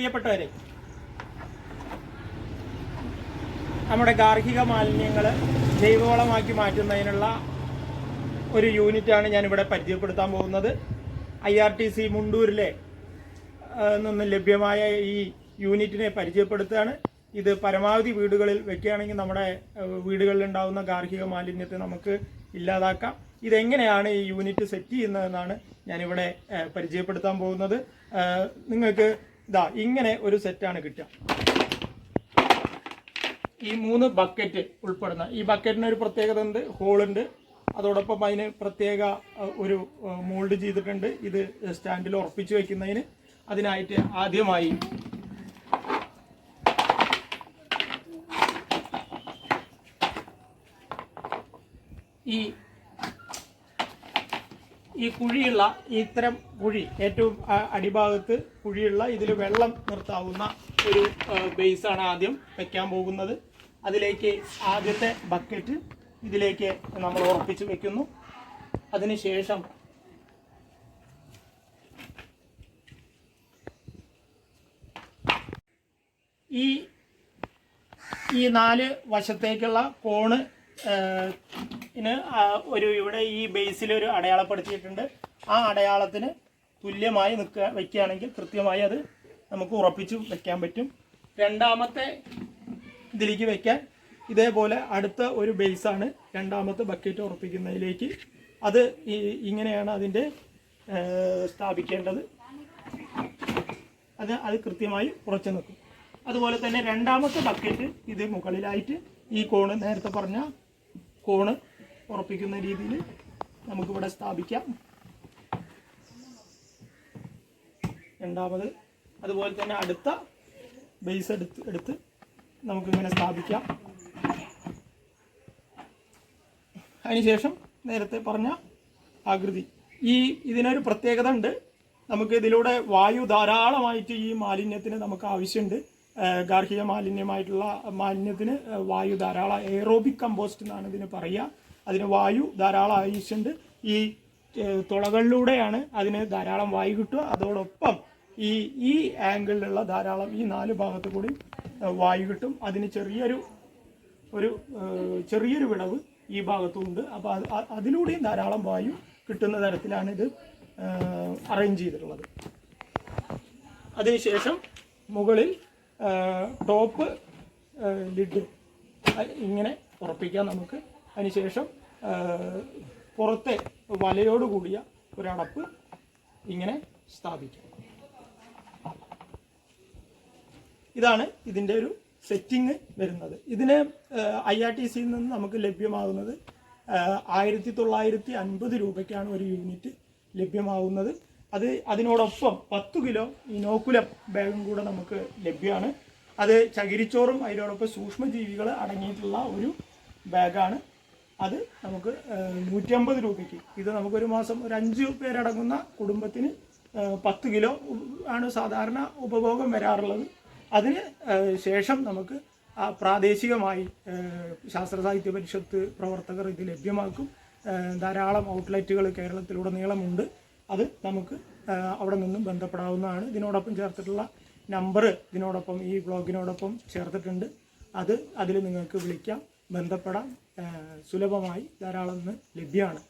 പ്രിയപ്പെട്ടവരെ നമ്മുടെ ഗാർഹിക മാലിന്യങ്ങൾ ജൈവവളമാക്കി മാറ്റുന്നതിനുള്ള ഒരു യൂണിറ്റാണ് ഞാനിവിടെ പരിചയപ്പെടുത്താൻ പോകുന്നത്. ഐ ആർ ടി സി മുണ്ടൂരിലെ നിന്ന് ലഭ്യമായ ഈ യൂണിറ്റിനെ പരിചയപ്പെടുത്തുകയാണ്. ഇത് പരമാവധി വീടുകളിൽ വെക്കുകയാണെങ്കിൽ നമ്മുടെ വീടുകളിൽ ഉണ്ടാകുന്ന ഗാർഹിക മാലിന്യത്തെ നമുക്ക് ഇല്ലാതാക്കാം. ഇതെങ്ങനെയാണ് ഈ യൂണിറ്റ് സെറ്റ് ചെയ്യുന്നതെന്നാണ് ഞാനിവിടെ പരിചയപ്പെടുത്താൻ പോകുന്നത്. നിങ്ങൾക്ക് ഇതാ ഇങ്ങനെ ഒരു സെറ്റാണ് കിട്ടുക. ഈ മൂന്ന് ബക്കറ്റ് ഉൾപ്പെടുന്ന ഈ ബക്കറ്റിന് ഒരു പ്രത്യേകത ഉണ്ട് ഹോളുണ്ട് അതോടൊപ്പം അതിന് പ്രത്യേക ഒരു മോൾഡ് ചെയ്തിട്ടുണ്ട്. ഇത് സ്റ്റാൻഡിൽ ഉറപ്പിച്ചു വെക്കുന്നതിന് അതിനായിട്ട് ആദ്യമായി ഈ ഈ കുഴിയുള്ള ഇത്തരം കുഴി ഏറ്റവും അടിഭാഗത്ത് കുഴിയുള്ള ഇതിൽ വെള്ളം നിർത്താവുന്ന ഒരു ബേസാണ് ആദ്യം വെക്കാൻ പോകുന്നത്. അതിലേക്ക് ആദ്യത്തെ ബക്കറ്റ് ഇതിലേക്ക് നമ്മൾ ഉറപ്പിച്ച് വെക്കുന്നു. അതിനുശേഷം ഈ ഈ നാല് വശത്തേക്കുള്ള കോണ് ഏഹ്, ന് ആ ഒരു ഇവിടെ ഈ ബേസിൽ ഒരു അടയാളപ്പെടുത്തിയിട്ടുണ്ട്. ആ അടയാളത്തിന് തുല്യമായി നിൽക്കുക വെക്കുകയാണെങ്കിൽ കൃത്യമായി അത് നമുക്ക് ഉറപ്പിച്ച് വെക്കാൻ പറ്റും. രണ്ടാമത്തെ ഇതിലേക്ക് വെക്കാൻ ഇതേപോലെ അടുത്ത ഒരു ബേസാണ് രണ്ടാമത്തെ ബക്കറ്റ് ഉറപ്പിക്കുന്നതിലേക്ക്. അത് ഇങ്ങനെയാണ് അതിന്റെ സ്ഥാപിക്കേണ്ടത്. അത് അത് കൃത്യമായി ഉറച്ചു നിൽക്കും. അതുപോലെ തന്നെ രണ്ടാമത്തെ ബക്കറ്റ് ഇത് മുകളിലായിട്ട് ഈ കോണ് നേരത്തെ പറഞ്ഞ കോണ് ഉറപ്പിക്കുന്ന രീതിയിൽ നമുക്കിവിടെ സ്ഥാപിക്കാം. രണ്ടാമത് അതുപോലെ തന്നെ അടുത്ത ബേസ് എടുത്ത് എടുത്ത് നമുക്കിങ്ങനെ സ്ഥാപിക്കാം. അതിനുശേഷം നേരത്തെ പറഞ്ഞ ആകൃതി. ഈ ഇതിനൊരു പ്രത്യേകത ഉണ്ട്. നമുക്ക് ഇതിലൂടെ വായു ധാരാളമായിട്ട് ഈ മാലിന്യത്തിന് നമുക്ക് ആവശ്യമുണ്ട്. ഗാർഹിക മാലിന്യമായിട്ടുള്ള മാലിന്യത്തിന് വായു ധാരാളം എയറോബിക് കമ്പോസ്റ്റ് എന്നാണ് ഇതിന് പറയുക. അതിന് വായു ധാരാളം ആവശ്യമുണ്ട്. ഈ തുളകളിലൂടെയാണ് അതിന് ധാരാളം വായു കിട്ടുക. അതോടൊപ്പം ഈ ഈ ആംഗിളിലുള്ള ധാരാളം ഈ നാല് ഭാഗത്ത് കൂടി വായു കിട്ടും. അതിന് ചെറിയൊരു ഒരു ചെറിയൊരു വിടവ് ഈ ഭാഗത്തുണ്ട് അപ്പോൾ അത് അതിലൂടെയും ധാരാളം വായു കിട്ടുന്ന തരത്തിലാണ് ഇത് അറേഞ്ച് ചെയ്തിട്ടുള്ളത്. അതിനുശേഷം മുകളിൽ ടോപ്പ് ലിഡ്. ഇങ്ങനെ ഉറപ്പിക്കാം നമുക്ക്. അതിനുശേഷം പുറത്തെ വലയോട് കൂടിയ ഒരടപ്പ് ഇങ്ങനെ സ്ഥാപിക്കാം. ഇതാണ് ഇതിന്റെ ഒരു സെറ്റിംഗ് വരുന്നത്. ഇതിന് ഐ ആർ ടി സിയിൽ നിന്ന് നമുക്ക് ലഭ്യമാകുന്നത് ആയിരത്തി തൊള്ളായിരത്തി അൻപത് രൂപയ്ക്കാണ് ഒരു യൂണിറ്റ് ലഭ്യമാകുന്നത്. അത് അതിനോടൊപ്പം പത്ത് കിലോ ഈ ഇനോക്കുലം ബാഗും കൂടെ നമുക്ക് ലഭ്യമാണ്. അത് ചകിരിച്ചോറും അതിനോടൊപ്പം സൂക്ഷ്മജീവികൾ അടങ്ങിയിട്ടുള്ള ഒരു ബാഗാണ്. അത് നമുക്ക് നൂറ്റമ്പത് രൂപയ്ക്ക്. ഇത് നമുക്കൊരു മാസം ഒരു അഞ്ച് പേരടങ്ങുന്ന കുടുംബത്തിന് പത്ത് കിലോ ആണ് സാധാരണ ഉപഭോഗം വരാറുള്ളത്. അതിന് ശേഷം നമുക്ക് പ്രാദേശികമായി ശാസ്ത്ര സാഹിത്യ പരിഷത്ത് പ്രവർത്തകർ ഇത് ലഭ്യമാക്കും. ധാരാളം ഔട്ട്ലെറ്റുകൾ കേരളത്തിലുടനീളമുണ്ട്. അത് നമുക്ക് അവിടെ നിന്നും ബന്ധപ്പെടാവുന്നതാണ്. ഇതിനോടൊപ്പം ചേർത്തിട്ടുള്ള നമ്പർ ഇതിനോടൊപ്പം ഈ ബ്ലോഗിനോടൊപ്പം ചേർത്തിട്ടുണ്ട്. അത് അതിൽ നിങ്ങൾക്ക് വിളിക്കാം ബന്ധപ്പെടാം സുലഭമായി ധാരാളം ലഭ്യമാണ്.